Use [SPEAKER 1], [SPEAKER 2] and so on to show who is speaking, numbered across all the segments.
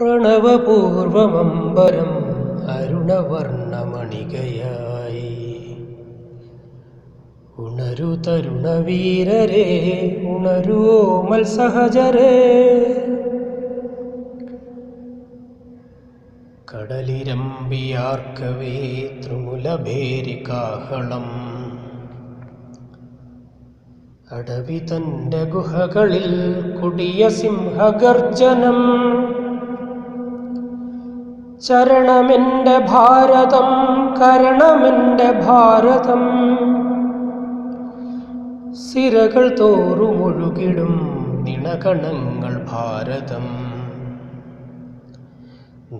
[SPEAKER 1] പ്രണവപൂർവമംബരം അരുണവർണമണികയായി ഉണരു തരുണവീരരെ ഉണരൂ മത്സഹജരേ. കടലിരമ്പിയാർക്കവേ തൃമുലഭേരികാഹളം അടവി തന്റെ ഗുഹകളിൽ കുടിയ സിംഹഗർജനം. ചരണമെന്റെ ഭാരതം കരണമെന്റെ ഭാരതം. സിരകൾ തോറുമൊഴുകിടും നിണകണങ്ങൾ ഭാരതം.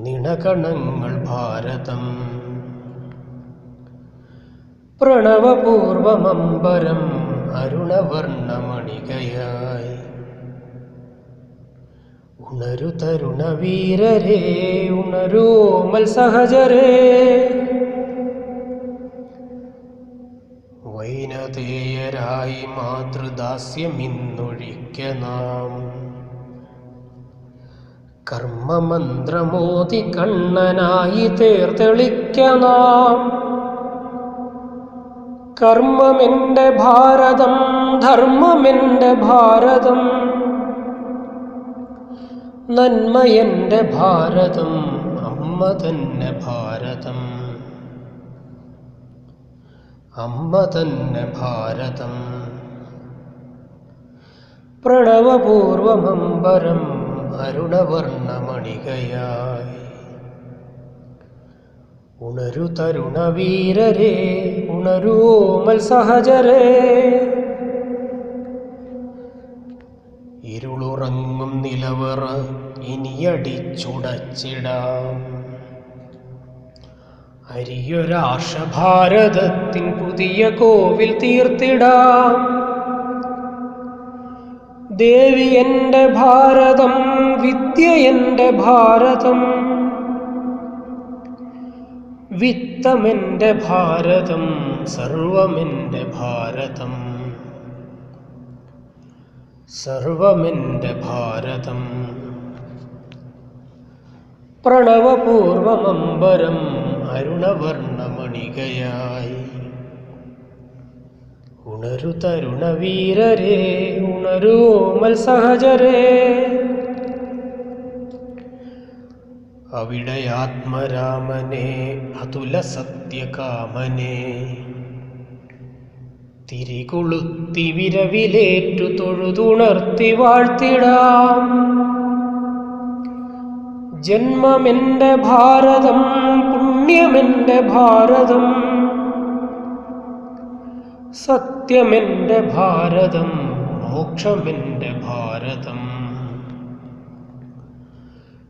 [SPEAKER 1] നിണകണങ്ങൾ ഭാരതം. പ്രണവപൂർവമംബരം അരുണവർണമണികയായി. ഉണരു തരുണവീരരേ ഉണരൂ മത്സഹജരേ വൈനതേയരായി മാതൃദാസ്യമിന്നൊഴിക്ക നാം. കർമ്മമന്ത്രമോതി കണ്ണനായി തേർത്തെളിക്ക നാം. കർമ്മമെന്റെ ഭാരതം ധർമ്മമെന്റെ ഭാരതം. നന്മയെന്റെ ഭാരതം അമ്മ തന്നെ ഭാരതം. അമ്മ തന്നെ ഭാരതം. പ്രണവപൂർവമംബരം അരുണവർണമണികയായി. ഉണരു തരുണവീരരേ ഉണരൂ മത്സഹജരേ. ഇരുളുറങ്ങും നിലവറ ഇനിയടിച്ചുടച്ചിടാം. അരിയൊരാഷഭാരതത്തിൻ പുതിയ കോവിൽ തീർത്തിടാം. ദേവി എന്റെ ഭാരതം വിദ്യ എന്റെ ഭാരതം വിത്തമെന്റെ ഭാരതം സർവമെന്റെ ഭാരതം. സർവമെന്റെ ഭാരതം. പ്രണവപൂർവമംബരം അരുണവർണമണികയായി. ഉണരു തരുണവീരരെ ഉണരൂ മത്സഹജരേ അവിടെ ആത്മരാമനെ അതുല സത്യകാമനെ തിരികൊളുത്തി വിരവിലേറ്റു തൊഴുതുണർത്തി വാഴ്ത്തിടാം. ജന്മമെന്റെ ഭാരതം പുണ്യമെന്റെ ഭാരതം സത്യമെന്റെ ഭാരതം മോക്ഷമെന്റെ ഭാരതം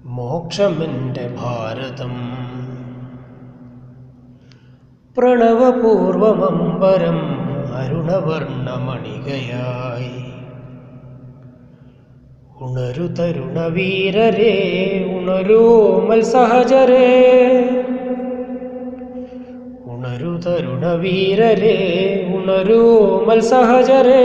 [SPEAKER 1] മോക്ഷമെന്റെ ഭാരതം. പ്രണവപൂർവമംബരം അരുണവർണമണികയായി ഉണരു തരുണവീരരേ ഉണരൂ മത്സഹജരേ. ഉണരു തരുണവീരരേ ഉണരൂ മത്സഹജരേ.